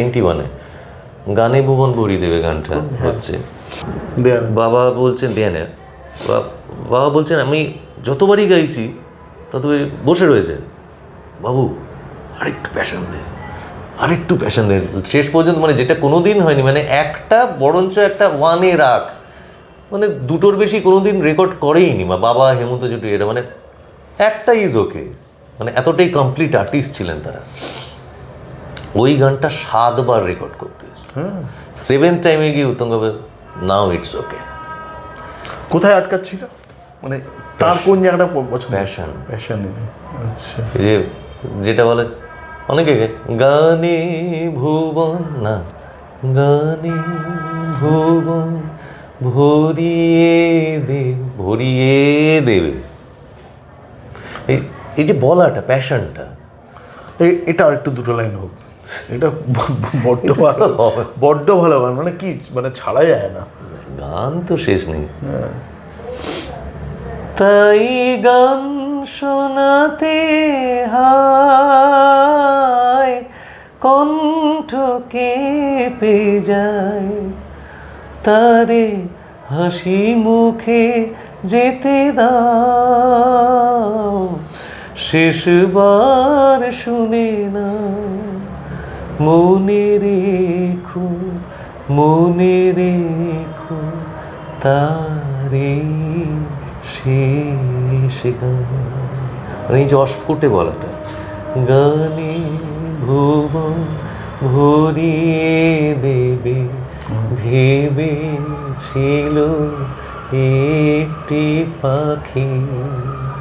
এনটি মানে গানে ভুবন ভরি দেবে গানটা হচ্ছে। বাবা বলছেন দেয়ানের। বাবা বলছেন আমি যতবারই গাইছি ততবারই বসে রয়েছে। বাবু আরেকটু প্যাশন দে। আরেকটু প্যাশন দে। শেষ পর্যন্ত মানে যেটা কোনো দিন হয়নি মানে একটা বরঞ্চ একটা ওয়ানে রাখ। মানে দুটোর বেশি কোনোদিন রেকর্ড করেইনি বা বাবা হেমন্ত জুটি এটা মানে একটা ইজ ওকে মানে এতটাই কমপ্লিট আর্টিস্ট ছিলেন তারা। ওই গানটা সাতবার রেকর্ড করতে সেভেন টাইমে গিয়ে উত্তঙ্গ নাও ইটস ওকে কোথায় আটকাচ্ছিল? মানে তার কোন জায়গাটা পছন্দ? প্যাশন প্যাশনে আচ্ছা। যে যেটা বলে অনেকে গানে ভুবন না গানে ভুবন ভরিয়ে দে ভরিয়ে দেবে। এই যে বলাটা প্যাশনটা এটা আর একটু দুটো লাইন হোক। এটা বড্ড ভালো বড্ড ভালো গান মানে কি মানে ছাড়া যায় না। গান তো শেষ নেই। তাই গান শোনাতে হয় কণ্ঠ কেঁপে যায়। তারে হাসি মুখে যেতে দাও শেষবার শুনে না মনে রেখো মনে রেখো তারে শেষ গান। মানে এই যে অস্ফুটে বলাটা গানে ভুবন ভরিয়ে দেবে ভেবে ছিল একটি পাখি।